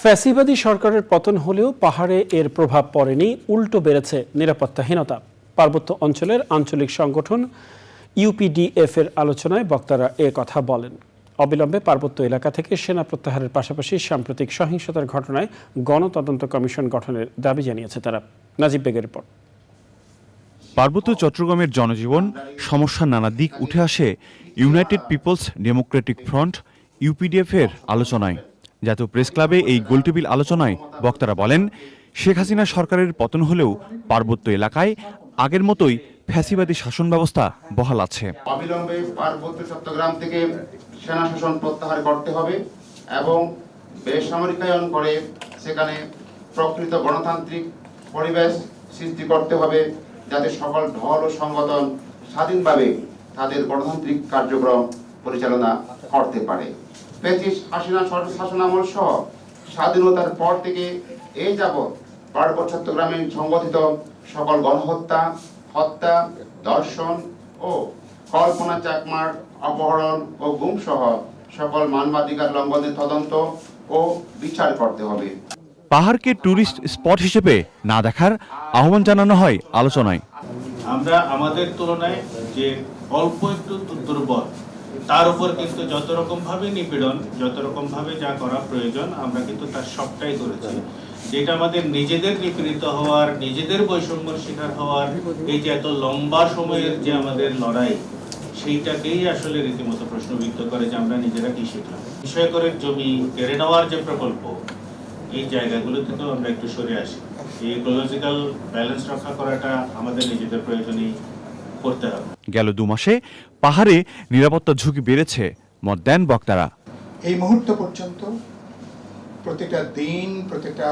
ফ্যাসিবাদী সরকারের পতন হলেও পাহাড়ে এর প্রভাব পড়েনি, উল্টো বেড়েছে নিরাপত্তাহীনতা। পার্বত্য অঞ্চলের আঞ্চলিক সংগঠন ইউপিডিএফ এর আলোচনায় বক্তারা এ কথা বলেন। অবিলম্বে পার্বত্য এলাকা থেকে সেনা প্রত্যাহারের পাশাপাশি সাম্প্রতিক সহিংসতার ঘটনায় গণতদন্ত কমিশন গঠনের দাবি জানিয়েছে তারা। নাজিব বেগের রিপোর্ট। পার্বত্য চট্টগ্রামের জনজীবন সমস্যার নানা দিক উঠে আসে United People's Democratic Front UPDF এর আলোচনায়। জাতীয় প্রেস ক্লাবে এই গোলটেবিল আলোচনায় বক্তারা বলেন, শেখ হাসিনা সরকারের পতন হলেও পার্বত্য এলাকায় আগের মতোই ফ্যাসিবাদী শাসন ব্যবস্থা বহাল আছে। অবিলম্বে পার্বত্য চট্টগ্রাম থেকে সেনা শাসন প্রত্যাহার করতে হবে এবং বেসামরিকায়ন করে সেখানে প্রকৃত গণতান্ত্রিক পরিবেশ সৃষ্টি করতে হবে যাতে সকল ঢল ও সংগঠন স্বাধীনভাবে তাদের গণতান্ত্রিক কার্যক্রম পরিচালনা করতে পারে। ব্রিটিশ হাসিনা শাসনামল সহ স্বাধীনতার পর থেকে এই যাবৎ পার্বত্য চট্টগ্রামে সংগঠিত সকল গণহত্যা হত্যা দর্শন ও কল্পনা চাকমার অপহরণ ও গুম সহ সকল মানবাধিকার লঙ্ঘনের তদন্ত ও বিচার করতে হবে। পাহাড়কে ট্যুরিস্ট স্পট হিসেবে না দেখার আহ্বান জানানো হয় আলোচনায়। আমরা আমাদের তুলনায় যে অল্প একটু দুর্বল তার উপর কিন্তু যত রকম ভাবে নিপীড়ন, যত রকম ভাবে যা করা প্রয়োজন, আমরা কিন্তু তার সবটাই করেছি। যেটা আমাদের নিজেদের নিপীড়িত হওয়ার, নিজেদের বৈষম্যের শিকার হওয়ার, এই যে এত লম্বা সময়ের যে আমাদের লড়াই, সেইটাকেই আসলে রীতিমতো প্রশ্নবিদ্ধ করে যে আমরা নিজেরা কি শিখলাম। বিষয়করের জমি কেড়ে নেওয়ার যে প্রকল্প, এই জায়গাগুলো থেকেও আমরা একটু সরে আসি। এই ইকোলজিক্যাল ব্যালেন্স রক্ষা করাটা আমাদের নিজেদের প্রয়োজনেই। করতে হবে। গেল দু মাসে পাহাড়ে নিরাপত্তা ঝুঁকি বেড়েছে মত দেন বক্তারা। এই মুহূর্ত পর্যন্ত প্রতিটা দিন প্রতিটা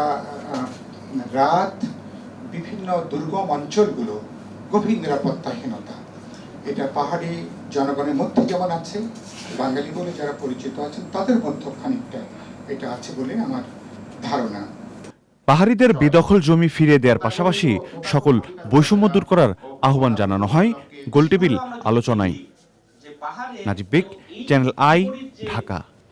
রাত বিভিন্ন দুর্গম অঞ্চলগুলো গভীর নিরাপত্তাহীনতা। এটা পাহাড়ি জনগণের মধ্যে যেমন আছে বাঙালি বলে যারা পরিচিত আছেন তাদের মধ্যেও খানিকটা এটা আছে বলে আমার ধারণা। পাহাড়িদের বেদখল জমি ফিরিয়ে দেওয়ার পাশাপাশি সকল বৈষম্য দূর করার আহ্বান জানানো হয় গোলটেবিল আলোচনায়। Najib Beg channel I Dhaka.